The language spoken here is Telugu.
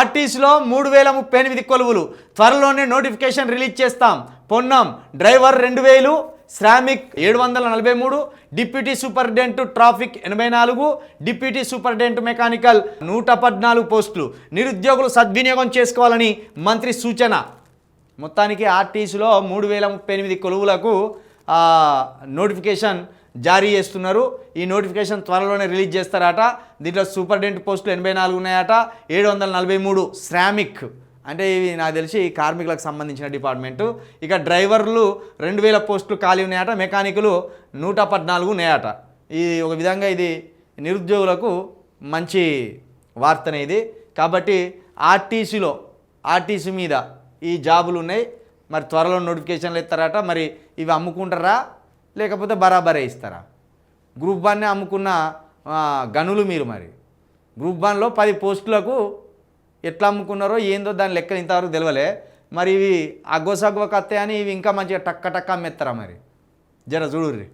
ఆర్టీసీలో మూడు వేల ముప్పై ఎనిమిది కొలువులు. త్వరలోనే నోటిఫికేషన్ రిలీజ్ చేస్తాం. పొన్నం డ్రైవర్ రెండు వేలు శ్రామిక్ ఏడు వందల నలభై మూడు డిప్యూటీ సూపరింటెండెంట్ ట్రాఫిక్ ఎనభై నాలుగు డిప్యూటీ సూపరింటెండెంట్ మెకానికల్ నూట పద్నాలుగు పోస్టులు. నిరుద్యోగులు సద్వినియోగం చేసుకోవాలని మంత్రి సూచన. మొత్తానికి ఆర్టీసీలో మూడు వేల ముప్పై ఎనిమిది కొలువులకు నోటిఫికేషన్ జారీ చేస్తున్నారు. ఈ నోటిఫికేషన్ త్వరలోనే రిలీజ్ చేస్తారట. దీంట్లో సూపరింటెండెంట్ పోస్టులు ఎనభై నాలుగు ఉన్నాయట. ఏడు వందల నలభై మూడు శ్రామిక్ అంటే ఇవి నాకు తెలిసి కార్మికులకు సంబంధించిన డిపార్ట్మెంటు. ఇక డ్రైవర్లు రెండు వేల పోస్టులు ఖాళీ ఉన్నాయట. మెకానికులు నూట పద్నాలుగు ఉన్నాయట. ఈ ఒక విధంగా ఇది నిరుద్యోగులకు మంచి వార్తనే ఇది. కాబట్టి ఆర్టీసీలో ఆర్టీసీ మీద ఈ జాబులు ఉన్నాయి. మరి త్వరలో నోటిఫికేషన్లు ఇస్తారట. మరి ఇవి అమ్ముకుంటారా? లేకపోతే బరాబరే ఇస్తారా? గ్రూప్ వన్నే అమ్ముకున్న గనులు మీరు మరి. గ్రూప్ వన్లో పది పోస్టులకు ఎట్లా అమ్ముకున్నారో ఏందో దాని లెక్క ఇంతవరకు తెలియలే మరి ఇవి అగ్గోసగ్గో వస్తాయని ఇవి ఇంకా మంచిగా టక్క టక్క అమ్మేస్తారా మరి? జర చూడుర్రి.